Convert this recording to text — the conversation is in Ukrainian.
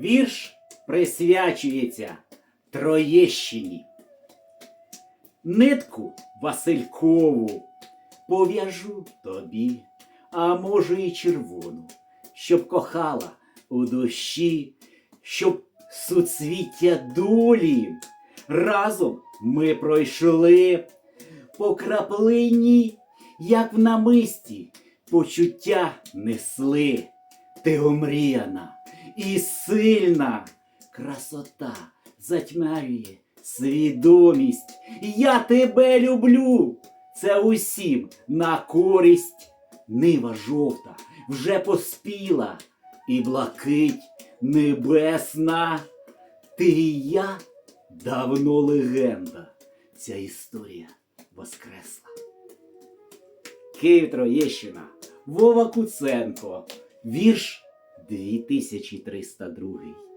Вірш присвячується Троєщині. Нитку Василькову пов'яжу тобі, а може і червону, щоб кохала у душі, щоб суцвіття долі. Разом ми пройшли по краплині, як в намисті, почуття несли. Ти омріяна і сильна красота затьмарює свідомість. Я тебе люблю. Це усім на користь. Нива жовта вже поспіла, і блакить небесна. Ти і я давно легенда. Ця історія воскресла. Київ Троєщина, Вова Куценко, вірш 2302.